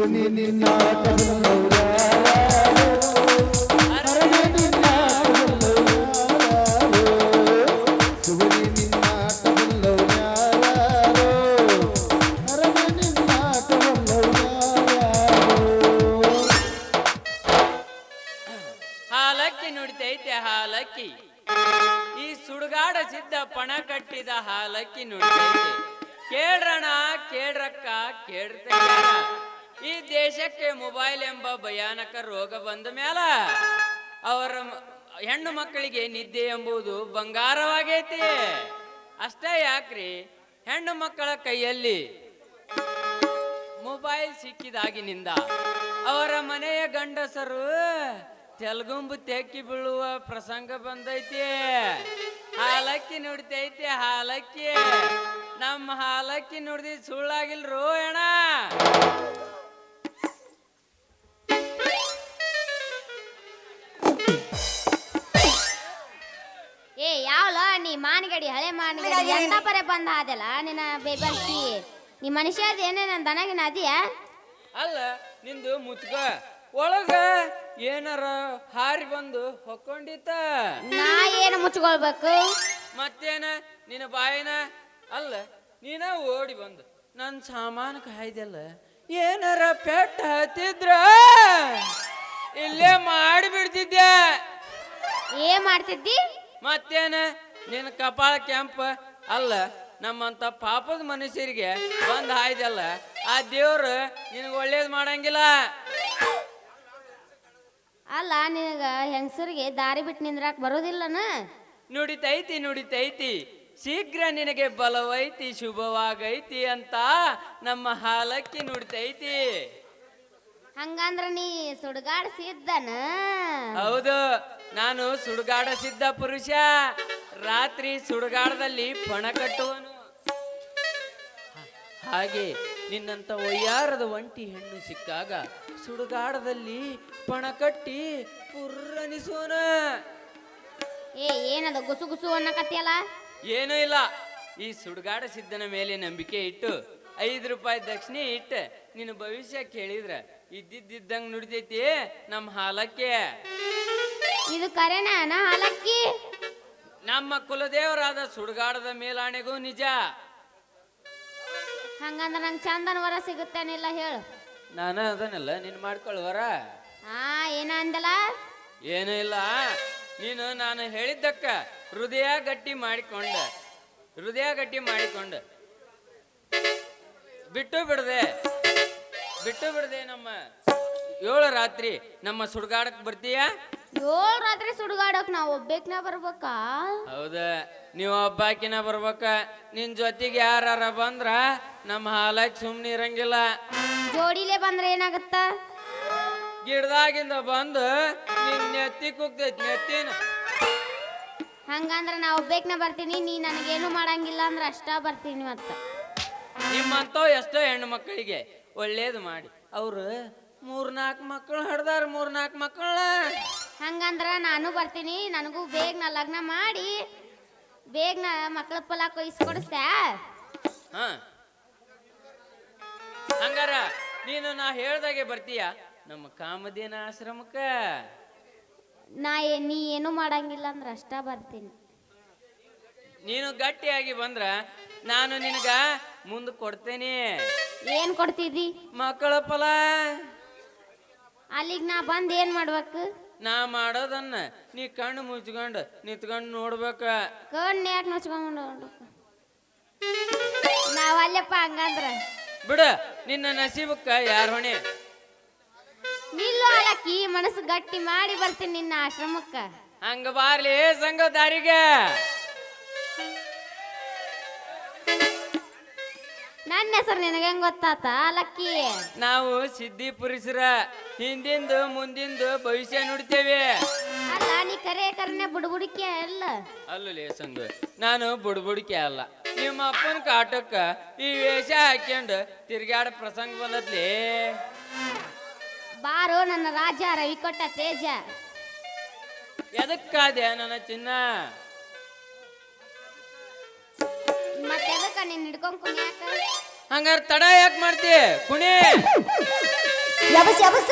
ಶಿವನಿ ನಿನ್ನಾಟವಲ್ಲವ್ಯಾರೋ ದೇಶಕ್ಕೆ ಮೊಬೈಲ್ ಎಂಬ ಭಯಾನಕ ರೋಗ ಬಂದ ಮೇಲ ಅವರ ಹೆಣ್ಣು ಮಕ್ಕಳಿಗೆ ನಿದ್ದೆ ಎಂಬುದು ಬಂಗಾರವಾಗೈತಿ. ಅಷ್ಟೇ ಯಾಕ್ರಿ? ಹೆಣ್ಣು ಮಕ್ಕಳ ಕೈಯಲ್ಲಿ ಮೊಬೈಲ್ ಸಿಕ್ಕಿದಾಗಿನಿಂದ ಅವರ ಮನೆಯ ಗಂಡಸರು ತೆಲಗುಂಬು ತೆಕ್ಕಿ ಬೀಳುವ ಪ್ರಸಂಗ ಬಂದೈತಿ. ಹಾಲಕ್ಕಿ ನುಡಿತೈತಿ, ಹಾಲಕ್ಕಿ. ನಮ್ಮ ಹಾಲಕ್ಕಿ ನುಡ್ದಿ ಸುಳ್ಳಾಗಿಲ್ರೋ ಅಣ್ಣ? ಮಾನಿಗಡಿ ಮಾನಗಡಿ ಹಳೆ ಮಾನಗಡಿ ಎಂತ ಪರೆ ಬಂದ ಆದಲ್ಲ? ನಿನ್ನ ಬೇಬರ್ಸಿ ನೀ ಮನುಷ್ಯ ಅದ ಏನೇನ ನನ್ನ ದನಗಿನ ಅದಿಯ ಅಲ್ಲ ನಿಂದು ಮುಚ್ಕ. ಒಳಗ ಏನಾರ ಹಾರಿ ಬಂದು ಹೊಕ್ಕೊಂಡಿತ ನಾ ಏನು ಮುಚ್ಕೊಳ್ಬೇಕು? ಮತ್ತೇನ? ನಿನ್ನ ಬಾಯಿನ? ಅಲ್ಲ ನೀನ ಓಡಿ ಬಂದು. ನನ್ನ ಸಾಮಾನು ಕಾಯ್ದಲ್ಲ. ಏನಾರ ಪೆಟ್ಟ ಹತ್ತಿದ್ರ? ಇಲ್ಲೇ ಮಾಡಿಬಿಡ್ತಿದ್ದೆ. ಏ ಮಾಡ್ತಿದ್ದಿ? ಮತ್ತೇನ? ನಿನ್ನ ಕಪಾಳ ಕೆಂಪ ಅಲ್ಲ ನಮ್ಮಂತ ಪಾಪದ ಮನುಷ್ಯರಿಗೆ ಬಂದ್ ಹಾಯ್ದಲ್ಲ ಆ ದೇವ್ರು ನಿನಗೆ ಒಳ್ಳೇದ್ ಮಾಡಂಗಿಲ್ಲ. ಅಲ್ಲ ನಿನಗ ಹೆಂಗಸರಿಗೆ ದಾರಿ ಬಿಟ್ಟು ನಿಂದ್ರಾಕ್ ಬರೋದಿಲ್ಲನ? ನುಡಿತೈತಿ ನುಡಿತೈತಿ. ಶೀಘ್ರ ನಿನಗೆ ಬಲವೈತಿ ಶುಭವಾಗೈತಿ ಅಂತ ನಮ್ಮ ಹಾಲಕ್ಕಿ ನುಡಿತೈತಿ. ಹಂಗಂದ್ರ ನೀ ಸುಡ್ಗಾಡ್ಸಿದ್ದನ? ಹೌದು ನಾನು ಸುಡುಗಾಡ ಸಿದ್ಧ ಪುರುಷ. ರಾತ್ರಿ ಸುಡುಗಾಡದಲ್ಲಿ ಪಣ ಕಟ್ಟುವನು. ಹಾಗೆ ನಿನ್ನಂತ ಒಯ್ಯಾರದ ಒಂಟಿ ಹೆಣ್ಣು ಸಿಕ್ಕಾಗ ಸುಡುಗಾಡದಲ್ಲಿ ಪಣ ಕಟ್ಟಿ ಪುರ್ರನಿಸೋನ ಏ ಏನದ ಗುಸು ಗುಸು ಅನ್ನಕತ್ತಿಯಲ್ಲ ಏನೂ ಇಲ್ಲ. ಈ ಸುಡುಗಾಡ ಸಿದ್ಧನ ಮೇಲೆ ನಂಬಿಕೆ ಇಟ್ಟು ಐದು ರೂಪಾಯಿ ದಕ್ಷಿಣೆ ಇಟ್ಟು ನಿನ್ನ ಭವಿಷ್ಯ ಕೇಳಿದ್ರ ಇದ್ದಿದ್ದಂಗ್ ನುಡಿದೈತಿ ನಮ್ಮ ಹಾಲಕ್ಕೆ. ಇದು ಕರೆನಾ ನಾ ಹಾಲಕ್ಕಿ? ನಮ್ಮ ಕುಲದೇವರಾದ ಸುಡುಗಾಡದ ಮೇಲಾಣೆಗೂ ನಿಜ. ಹಂಗಂದ್ರೆ ನಂಗೆ ಚಂದನ ವರ ಸಿಗುತ್ತೇನಿಲ್ಲ ಹೇಳು. ನಾನು ಅದನ್ನೆಲ್ಲ ನೀನು ಮಾಡ್ಕೊಳ್ವರ ಆ ಏನ ಅಂದಲ್ಲ ಏನೂ ಇಲ್ಲ. ನೀನು ನಾನು ಹೇಳಿದ್ದಕ್ಕ ಹೃದಯ ಗಟ್ಟಿ ಮಾಡಿಕೊಂಡ. ಹೃದಯ ಗಟ್ಟಿ ಮಾಡಿಕೊಂಡ. ಬಿಟ್ಟು ಬಿಡದೆ. ಬಿಟ್ಟು ಬಿಡದೆ ನಮ್ಮ ಏಳು ರಾತ್ರಿ ನಮ್ಮ ಸುಡ್ಗಾಡಕ್ಕೆ ಬರ್ತೀಯಾ? ಏಳು ರಾತ್ರಿ ನಾವ್ ನಾವು ಒಬ್ಬೇಕ್ನ ಬರ್ಬೇಕ? ಹೌದ ನೀವು ಒಬ್ಬಾಕಿನ ಬರ್ಬೇಕ ನಿನ್ ಜೊತೆಗೆ ಯಾರ ಬಂದ್ರ ನಮ್ಮ ಹಾಲಕ್ ಸುಮ್ನೆ ಇರಂಗಿಲ್ಲ. ಜೋಡಿಲೇ ಬಂದ್ರೆ ಏನಾಗತ್ತ? ಗಿಡದಾಗಿಂದ ಬಂದು ನಿನ್ ನೆತ್ತಿ ಕುಗ್ತೈತಿ ನೆತ್ತಿನ. ಹಂಗಂದ್ರ ನಾ ಒಬ್ಬೇಕ್ನ ಬರ್ತೀನಿ ನೀ ನನಗೇನು ಮಾಡಂಗಿಲ್ಲ ಅಂದ್ರೆ ಅಷ್ಟ ಬರ್ತೀನಿ ಮತ್ತ. ನಿಮ್ಮಂತವ್ ಎಷ್ಟೋ ಹೆಣ್ಣು ಮಕ್ಕಳಿಗೆ ಒಳ್ಳೇದು ಮಾಡಿ. ಅವ್ರು ಮೂರ್ನಾಲ್ಕು ಮಕ್ಕಳು ಹಡ್ದಾರ ಮೂರ್ನಾಲ್ಕು ಮಕ್ಕಳ ಹಂಗಂದ್ರ ನಾನು ಬರ್ತೀನಿ ನನಗೂ ಬೇಗ ನಾ ಲಗ್ನ ಮಾಡಿ ಬೇಗ ನಾ ಮಕ್ಕಳ ಫಲ ಕೊಯ್ಸ್ಕೊಡಿಸ್ತ್ಯಾ ಹ. ಹಂಗಾರ ನೀನು ನಾ ಹೇಳ್ದಾಗೆ ಬರ್ತೀಯ? ನಮ್ಮ ಕಾಮಧೇನ ಆಶ್ರಮಕ್ಕ. ನಾ ಏ- ನೀ ಏನು ಮಾಡಂಗಿಲ್ಲ ಅಂದ್ರೆ ಅಷ್ಟ ಬರ್ತೀನಿ. ನೀನು ಗಟ್ಟಿಯಾಗಿ ಬಂದ್ರ ನಾನು ನಿನಗ ಮುಂದೆ ಕೊಡ್ತೇನೆ. ಏನ್ ಕೊಡ್ತಿದ್ದಿ? ಮಕ್ಕಳ ಫಲ ಅಲ್ಲಿಗೆ ನಾ ಬಂದ್ ಏನ್ ಮಾಡ್ಬೇಕು? ನಾ ಮಾಡೋದನ್ನ ನೀ ಕಣ್ಣು ಮುಚ್ಕೊಂಡು ನಿತ್ಕೊಂಡು ನೋಡ್ಬೇಕ. ಕಣ್ಣು ಯಾಕೆ ಮುಚ್ಕೊಂಡು ನಾವಲ್ಲಪ್ಪ ಹಂಗಂದ್ರ. ಬಿಡ ನಿನ್ನ ನಸೀಬಕ್ಕ ಯಾರ ಹೊಣೆ ನಿಲ್ಲು ಅಲಕ್ಕಿ ಮನಸ್ಸು ಗಟ್ಟಿ ಮಾಡಿ ಬರ್ತೀನಿ ನಿನ್ನ ಆಶ್ರಮಕ್ಕ. ಹಂಗ ಬಾರ್ಲಿ ಸಂಘ ದಾರಿಗೆ ನನ್ನ ಹೆಸರು ನಿನಗೆ ಹೆಂಗ್ ಗೊತ್ತಾತ ಲಕ್ಕಿ? ನಾವು ಸಿದ್ಧಿ ಪುರುಷರ ಹಿಂದಿಂದು ಮುಂದಿಂದು ಭವಿಷ್ಯ ನುಡಿತೇವೆ. ಅಲ್ಲ ನೀ ಕರೆ ಕರ್ನೆ ಬುಡ್ಬುಡಿಕೆ ಅಲ್ಲ? ಅಲ್ಲೇ ಸಂಘ ನಾನು ಬುಡ್ಬುಡಿಕೆ ಅಲ್ಲ. ನಿಮ್ಮ ಅಪ್ಪನ ಕಾಟಕ್ಕ ಈ ವೇಷ ಹಾಕ್ಯಂಡು ತಿರ್ಗಾಡ ಪ್ರಸಂಗ ಬಂದತ್ಲಿ ಬಾರೋ ನನ್ನ ರಾಜ ರವಿಕೊಟ್ಟ ತೇಜ. ಎದಕ್ಕಾದೆ ನನ್ನ ಚಿನ್ನ? ಮತ್ತೆ ಎದಕ್ಕ ನೀನ್ ಹಿಡ್ಕೊಂಡ್ ಕುಣ್ಯಾಕ ಹಂಗಾರ ತಡ ಯಾಕೆ ಮಾಡ್ತಿ? ಕುಣಿ. ಯಬಸ್ ಯಬಸ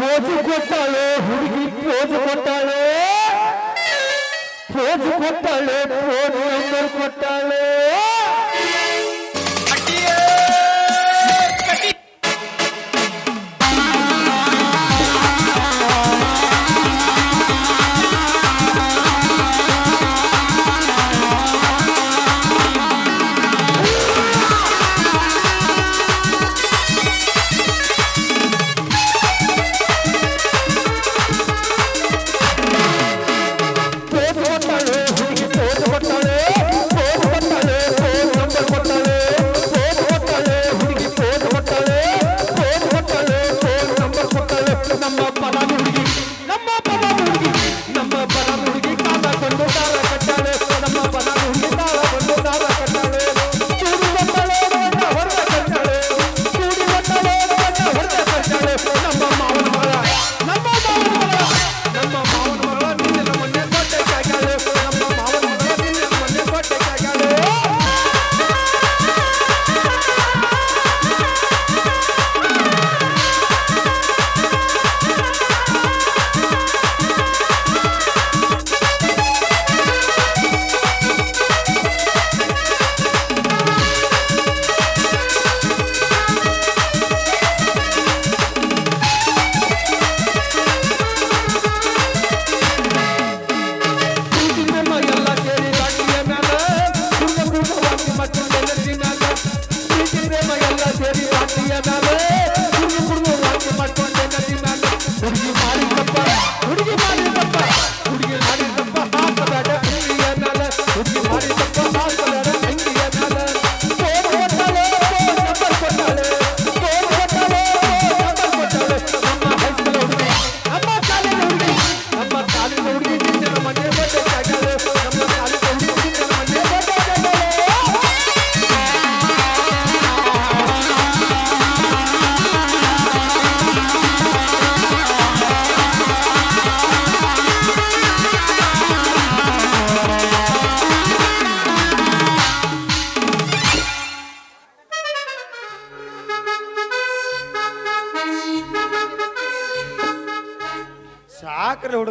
ಪೋಜು ಕೊಟ್ಟಾಳೆ ಹುಡುಗಿ ಪೋಜು ಕೊಟ್ಟಾಳೆ. Pose ಕೊಟ್ಟಾಳೆ number ಕೊಟ್ಟಾಳೆ.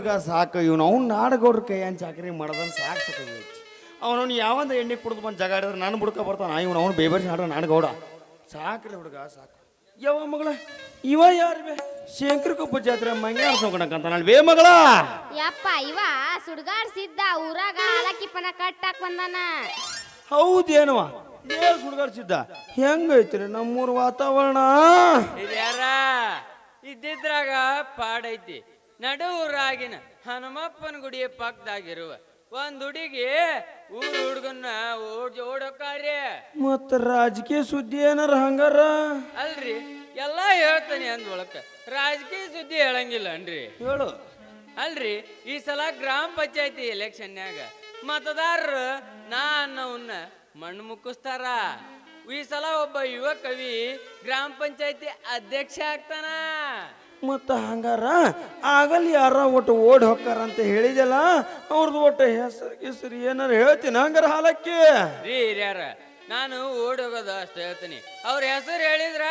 ಹುಡುಗ ಸಾಕು ಇವನು ಅವ್ನು ನಾಡಗೌಡ್ರ ಕೈಯನ್ ಚಾಕರಿ ಮಾಡೋದನ್ನು ಸಾಕು ಸಾಕು ಅವನವ್ನು ಯಾವಂದ ಎಣ್ಣೆ ಕುಡಿದು ಬಂದು ಜಗಾಡಿದ್ರೆ ನಾನು ಬುಡ್ಕ ಬರ್ತಾನ ಇವನು ಅವ್ನು ಬೇಬರ್ಸಿ ಆಡೋ ನಾಡಗೌಡ ಸಾಕ್ರಿ ಹುಡುಗ ಸಾಕು. ಯಾವ ಮಗಳ ಇವ ಯಾರು ಬೇ? ಶಂಕರ ಕೊಪ್ಪ ಜಾತ್ರೆ ಮಂಗಾರ ಸೋಗಣಕ್ಕಂತ ನಾಳೆ ಬೇ ಮಗಳ. ಯಪ್ಪ ಇವ ಸುಡ್ಗಾಡ್ಸಿದ್ದ ಊರಾಗ ಹಾಲಕ್ಕಿ ಪನ ಕಟ್ಟಾಕ್ ಬಂದಾನ. ಹೌದೇನವ ಏ ಸುಡ್ಗಾಡ್ಸಿದ್ದ? ಹೆಂಗೈತ್ರಿ ನಮ್ಮೂರ ವಾತಾವರಣ? ಇದ್ಯಾರ? ಇದ್ದಿದ್ರಾಗ ಪಾಡೈತಿ. ನಡು ಊರಾಗಿನ ಹನುಮಪ್ಪನ ಗುಡಿಯ ಪಕ್ಕದಾಗಿರುವ ಒಂದು ಹುಡುಗಿ ಊರು ಹುಡುಗನ್ನ ಓಡ್ ಓಡೋಕಾರ್ಯ. ಮತ್ತ ರಾಜಕೀಯ ಸುದ್ದಿ ಏನಾರ ಹಂಗಾರ? ಅಲ್ರಿ ಎಲ್ಲಾ ಹೇಳ್ತಾನೆ ಅಂದ್ ಒಳಕ. ರಾಜಕೀಯ ಸುದ್ದಿ ಹೇಳಂಗಿಲ್ಲ ಅನ್ರಿ. ಹೇಳು. ಅಲ್ರಿ ಈ ಸಲ ಗ್ರಾಮ ಪಂಚಾಯತಿ ಎಲೆಕ್ಷನ್ಯಾಗ ಮತದಾರರು ನಾ ಅನ್ನವನ್ನ ಮಣ್ಣು ಮುಕ್ಕಿಸ್ತಾರ. ಈ ಸಲ ಒಬ್ಬ ಯುವ ಕವಿ ಗ್ರಾಮ ಪಂಚಾಯತಿ ಅಧ್ಯಕ್ಷ ಆಗ್ತಾನ. ಮತ್ತ ಹಂಗಾರ? ಆಗಲ್ ಯಾರ ಒಟ್ಟು ಓಡ್ ಹೋಗ್ತಾರ ಅಂತ ಹೇಳಿದಲ್ಲ ಅವ್ರದ್ದು ಒಟ್ಟು ಹೆಸರು ಹೆಸರು ಏನಾರ ಹೇಳ್ತೀನಿ ಹಂಗಾರ ಹಾಲಕ್ಕೆ? ರೀ ಹಿರಿಯರ ನಾನು ಓಡಿ ಹೋಗೋದು ಅಷ್ಟು ಹೇಳ್ತೀನಿ. ಅವ್ರ ಹೆಸರು ಹೇಳಿದ್ರ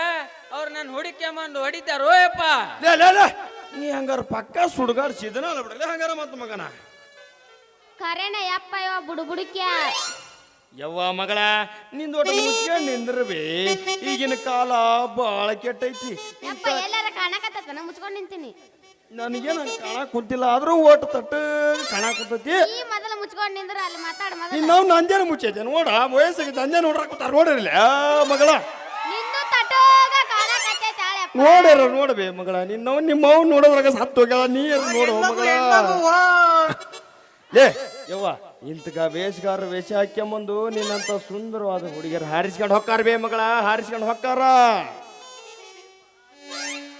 ಅವ್ರು ನನ್ನ ಹುಡುಕ್ಯಂಬಂದು ಹೊಡಿತಾರೋ ಯಪ್ಪ? ಲೇ, ಲೇ, ಲೇ. ನೀ ಹಂಗಾರ ಪಕ್ಕ ಸುಡ್ಗಾರ್ ಸಿದನ ಅಲ್ಲ ಬಿಡಲೇ ಹಂಗಾರ ಮತ್ತ ಮಗನ. ಕರೆನ ಯಪ್ಪ ಇವ ಬುಡು ಬುಡುಕ್ಯ ಯವ್ವ ಮಗಳ ನಿಂದ ಒಟ್ಟು ಮುಚ್ಕೊಂಡು ನಿಂದ್ರಬೇ. ಈಗಿನ ಕಾಲ ಬಹಳ ಕೆಟ್ಟೈತಿ. ಯಪ್ಪ ಎಲ್ಲಾರ ಕಾಣಕತ್ತ ಮುಚ್ಕೊಂಡ್ ನಿಂತೀನಿ. ನನಗೇನು ಕಾಣಕ್ ಕುಂತಿಲ್ಲ ಆದ್ರೂ ಓಟ್ ತಟ್ಟ ಕಾಣಕ್ ಕುಂತೈತಿ ಈ ಮೊದಲ ಮುಚ್ಕೊಂಡ್ ನಿಂದ್ರ ಅಲ್ಲಿ ಮಾತಾಡ ಮೊದಲ. ನಾವು ನಂದೇನು ಮುಚ್ಚೈತೆ ನೋಡ ವಯಸ್ಸಿಗೆ ನೋಡಿರ್ಲಿ. ಆ ಮಗಳ. ನಿಂದು ಕಾಣಕತ್ತೈತೆ ನೋಡ್ಯಾರ ನೋಡಬೇ ಮಗಳ. ನಿನ್ನವ್ ನಿಮ್ಮವ್ ನೋಡೋದ್ರಾಗ ಸತ್ತು ಹೋಗ್ಯಾಳ ನೀರು ನೋಡು ಮಗಳ. ಲೇ ಯವ್ವ. ಇಂತಕ ವೇಷಗಾರ ವೇಷ ಹಾಕ್ಯಂಬಂದು ನಿನ್ನಂತ ಸುಂದರವಾದ ಹುಡುಗಿಯರು ಹಾರಿಸ್ಕೊಂಡು ಹೊಕ್ಕಾರ ಬೇ ಮಗಳ ಹಾರಿಸ್ಕೊಂಡು ಹೊಕ್ಕಾರ.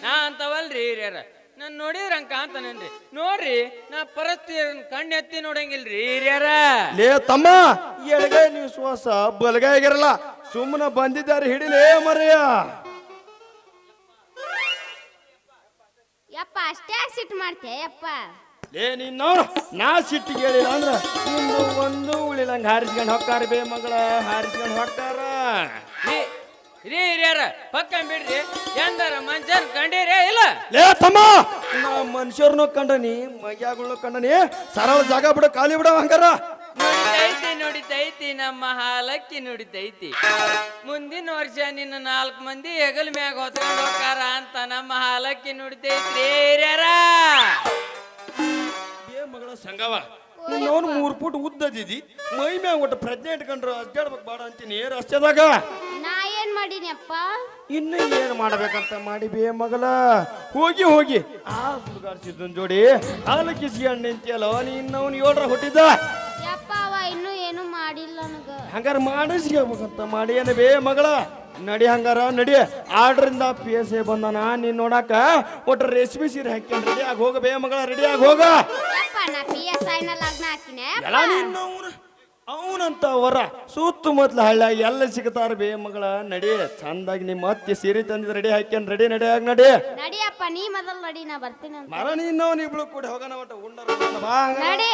ನಾ ಅಂತವಲ್ರಿ ಹಿರಿಯರ. ನಾನು ನೋಡಿದ್ರ ಅಂಕ ಕಾಂತಾನೇನ್ರಿ ನೋಡ್ರಿ ನಾ ಪರಿಸ್ಥಿತಿ ಕಣ್ಣು ಎತ್ತಿ ನೋಡಂಗಿಲ್ರಿ ಹಿರಿಯರ. ಲೇ ತಮ್ಮ ಎಡಗೈ ನೀವು ಶ್ವಾಸ ಬಲಗೈ ಆಗಿರಲ್ಲ ಸುಮ್ಮನೆ ಬಂದಿದ್ದಾರೆ ಹಿಡಿಲೇ ಮರೆಯ. ಯಪ್ಪ ಅಷ್ಟೇ ಸಿಟ್ಟು ಮಾಡ್ತೆ ಯಪ್ಪ. ಲೇ ನಿನ್ನ ನಾ ಸಿಟ್ಟು ಕೇಳಿಲ್ಲ ಅಂದ್ರೆ ನಿಂದು ಒಂದು ಉಳಿಲಂಗ ಹಾರಿಸ್ಕೊಂಡು ಹೊಕ್ಕಾರ ಬೇ ಮಗಳ ಹಾರಿಸ್ಕೊಂಡು ಹೊಕ್ಕಾರ. ರೀ ಹಿರಿಯರ ಪಕ್ಕ ಬಿಡ್ರಿ. ಎಂದರ ಮನುಷ್ಯನ್ ಕಂಡೀರೇ ಇಲ್ಲ? ಲೇ ತಮ್ಮ! ನಾ ಮನುಷ್ಯರ್ನು ಕಂಡನಿ ಮಗ್ಯಾಗಳ್ನು ಕಂಡನಿ ಸರಳ ಜಾಗ ಬಿಡ ಖಾಲಿ ಬಿಡ ಹಂಗಾರ ನುಡಿತೈತಿ ನುಡಿತೈತಿ ನಮ್ಮ ಹಾಲಕ್ಕಿ ನುಡಿತೈತಿ. ಮುಂದಿನ ವರ್ಷ ನಿನ್ನ ನಾಲ್ಕು ಮಂದಿ ಹೆಗಲ್ ಮ್ಯಾಗ ಹೊತ್ಕೊಂಡು ಹೋಗ್ತಾರ ಅಂತ ನಮ್ಮ ಹಾಲಕ್ಕಿ ನುಡಿತೈತ್ರಿ ಹಿರಿಯರ. ಏ ಮಗಳ ಸಂಗವ. ಇನ್ನವನು ಮೂರು ಫುಟ್ ಉದ್ದದಿದಿ ಮೈ ಮ್ಯಾಗ ಒಟ್ಟು ಪ್ರಜ್ಞೆ ಇಟ್ಕೊಂಡ್ರು ಅಜ್ಜಾಡ್ಬೇಕು ಬಾಡ ಅಂತೀನಿ ರಸ್ತೆದಾಗ ನಾ ಏನ್ ಮಾಡೀನಿಯಪ್ಪ ಇನ್ನು ಏನು ಮಾಡ್ಬೇಕಂತ ಮಾಡಿ ಬೇ ಮಗಳ? ಹೋಗಿ ಹೋಗಿ. ಆ ಸುಡುಗಾಡ್ಸಿದ್ದನ್ ಜೋಡಿ ಹಾಲಕ್ಕಿಸ್ಕೊಂಡು ನಿಂತಿಯಲ್ಲ ನೀ ಇನ್ನವನು ಏಳ್ರ ಹುಟ್ಟಿದ್ದ? ಯಪ್ಪ ಅವ ಇನ್ನೂ ಏನು ಮಾಡಿಲ್ಲ ನನಗ. ಹಂಗಾರ ಮಾಡಿಸ್ಕೋಬೇಕಂತ ಮಾಡಿ ಏನು ಬೇ ಮಗಳ? ನಡಿ ಹಂಗಾರ ನಡಿ. ಆರ್ಡ್ರಿಂದ ಪಿ ಎಸ್ ಎ ಬಂದಾನ ನೀನ್ ನೋಡಾಕ ಒಟ್ಟು ರೆಸಿಪಿ ಸೀರೆ ಹಾಕ್ಕೊಂಡು ರೆಡಿ ಆಗಿ ಹೋಗ ಬೇ ಮಗಳ ರೆಡಿ ಆಗಿ ಹೋಗ. ಯಪ್ಪ ನಾ ಪಿ ಎಸ್ ಲಗ್ನ ಹಾಕಿನ ಎಲ್ಲ ನಿನ್ನ ಅವನು. ಅವನಂತ ವರ. ಸುತ್ತಮುತ್ತಲ ಹಳ್ಳ ಎಲ್ಲ ಸಿಗತಾರ ಬೇ ಮಗಳ. ನಡಿ ಚಂದಾಗಿ ನಿಮ್ಮ ಅತ್ತಿ ಸೀರೆ ತಂದಿದ್ ರೆಡಿ ಹಾಕ್ಯನ್. ರೆಡಿ ನಡಿ ಆಗ ನಡಿ. ನಡಿಯಪ್ಪ ನೀ ಮೊದಲು ನಡಿ ನಾ ಬರ್ತೀನಿ ಅಂತ. ಮರ ನೀನು ಇಬ್ಳು ಕೂಡ ಹೋಗೋಣ ಒಟ್ಟು ಉಂಡರ ಬಾ. ನಡಿ.